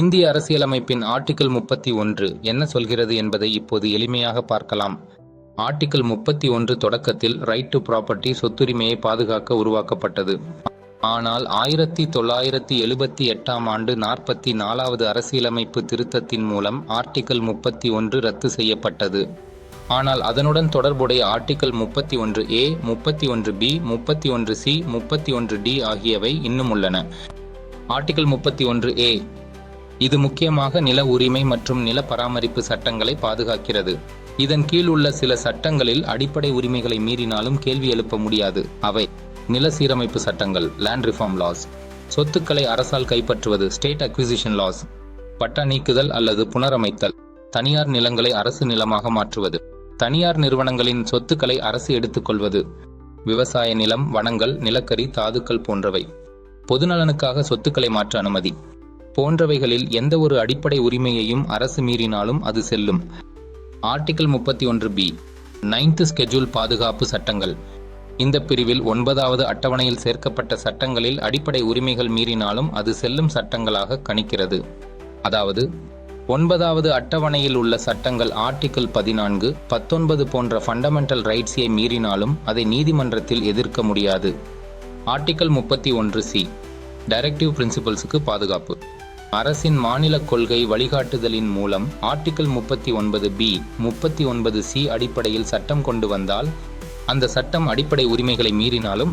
இந்திய அரசியலமைப்பின் ஆர்டிகிள் முப்பத்தி ஒன்று என்ன சொல்கிறது என்பதை இப்போது எளிமையாக பார்க்கலாம். ஆர்டிகிள் முப்பத்தி ஒன்று தொடக்கத்தில் ரைட் டு ப்ராப்பர்ட்டி சொத்துரிமையை பாதுகாக்க உருவாக்கப்பட்டது. ஆனால் ஆயிரத்தி தொள்ளாயிரத்தி எழுபத்தி எட்டாம் ஆண்டு நாற்பத்தி நாலாவது அரசியலமைப்பு திருத்தத்தின் மூலம் ஆர்டிகிள் முப்பத்தி ஒன்று ரத்து செய்யப்பட்டது. ஆனால் அதனுடன் தொடர்புடைய ஆர்டிகிள் முப்பத்தி ஒன்று ஏ முப்பத்தி ஒன்று பி முப்பத்தி ஒன்று சி முப்பத்தி ஒன்று டி ஆகியவை இன்னும் உள்ளன. ஆர்டிகிள் முப்பத்தி ஒன்று ஏ இது முக்கியமாக நில உரிமை மற்றும் நில பராமரிப்பு சட்டங்களை பாதுகாக்கிறது. இதன் கீழ் உள்ள சில சட்டங்களில் அடிப்படை உரிமைகளை மீறினாலும் கேள்வி எழுப்ப முடியாது. அவை நில சீரமைப்பு சட்டங்கள் லேண்ட் ரிஃபார்ம் லாஸ் சொத்துக்களை அரசால் கைப்பற்றுவது ஸ்டேட் அக்விசிஷன் லாஸ் பட்டா நீக்குதல் அல்லது புனரமைத்தல் தனியார் நிலங்களை அரசு நிலமாக மாற்றுவது தனியார் நிறுவனங்களின் சொத்துக்களை அரசு எடுத்துக்கொள்வது விவசாய நிலம் வனங்கள் நிலக்கரி தாதுக்கள் போன்றவை. பொதுநலனுக்காக சொத்துக்களை மாற்ற அனுமதி. போன்றவைகளில் எந்த ஒரு அடிப்படை உரிமையையும் அரசு மீறினாலும் அது செல்லும். ஆர்டிகிள் முப்பத்தி ஒன்று பி நைன்த் ஸ்கெட்யூல் பாதுகாப்பு சட்டங்கள். இந்த பிரிவில் ஒன்பதாவது அட்டவணையில் சேர்க்கப்பட்ட சட்டங்களில் அடிப்படை உரிமைகள் மீறினாலும் அது செல்லும் சட்டங்களாக கணிக்கிறது. அதாவது ஒன்பதாவது அட்டவணையில் உள்ள சட்டங்கள் ஆர்டிகிள் பதினான்கு பத்தொன்பது போன்ற ஃபண்டமெண்டல் ரைட்ஸை மீறினாலும் அதை நீதிமன்றத்தில் எதிர்க்க முடியாது. ஆர்டிகிள் முப்பத்தி ஒன்று சி டைரக்டிவ் பிரின்சிபல்ஸுக்கு பாதுகாப்பு. அரசின் மாநில கொள்கை வழிகாட்டுதலின் மூலம் ஆர்டிகிள் முப்பத்தி ஒன்பது பி முப்பத்தி ஒன்பது சி அடிப்படையில் சட்டம் கொண்டு வந்தால் அந்த சட்டம் அடிப்படை உரிமைகளை மீறினாலும்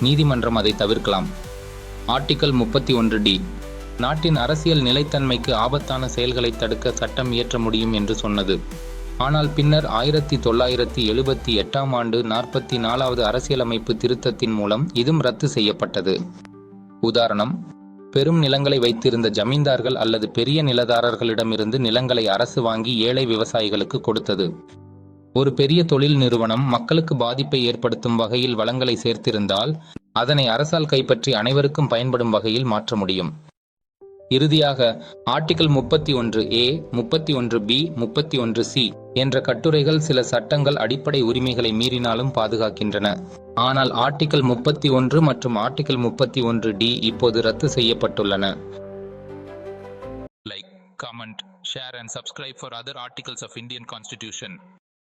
நீதிமன்றம் அதை தவிர்க்கலாம். ஆர்டிகல் முப்பத்தி ஒன்று டி நாட்டின் அரசியல் நிலைத்தன்மைக்கு ஆபத்தான செயல்களை தடுக்க சட்டம் இயற்ற முடியும் என்று சொன்னது. ஆனால் பின்னர் ஆயிரத்தி தொள்ளாயிரத்தி எழுபத்தி எட்டாம் ஆண்டு நாற்பத்தி நாலாவது அரசியலமைப்பு திருத்தத்தின் மூலம் இதுவும் ரத்து செய்யப்பட்டது. உதாரணம் பெரும் நிலங்களை வைத்திருந்த ஜமீன்தார்கள் அல்லது பெரிய நிலதாரர்களிடமிருந்து நிலங்களை அரசு வாங்கி ஏழை விவசாயிகளுக்கு கொடுத்தது. ஒரு பெரிய தொழில் நிறுவனம் மக்களுக்கு பாதிப்பை ஏற்படுத்தும் வகையில் வளங்களை சேர்த்திருந்தால் அதனை அரசால் கைப்பற்றி அனைவருக்கும் பயன்படும் வகையில் மாற்ற முடியும். இறுதியாக ஆர்டிகிள் முப்பத்தி ஒன்று ஏ முப்பத்தி ஒன்று பி முப்பத்தி ஒன்று சி என்ற கட்டுரைகள் சில சட்டங்கள் அடிப்படை உரிமைகளை மீறினாலும் பாதுகாக்கின்றன. ஆனால் ஆர்டிகல் முப்பத்தி ஒன்று மற்றும் ஆர்டிகல் முப்பத்தி ஒன்று டி இப்போது ரத்து செய்யப்பட்டுள்ளன. Like comment share and subscribe for other articles of Indian constitution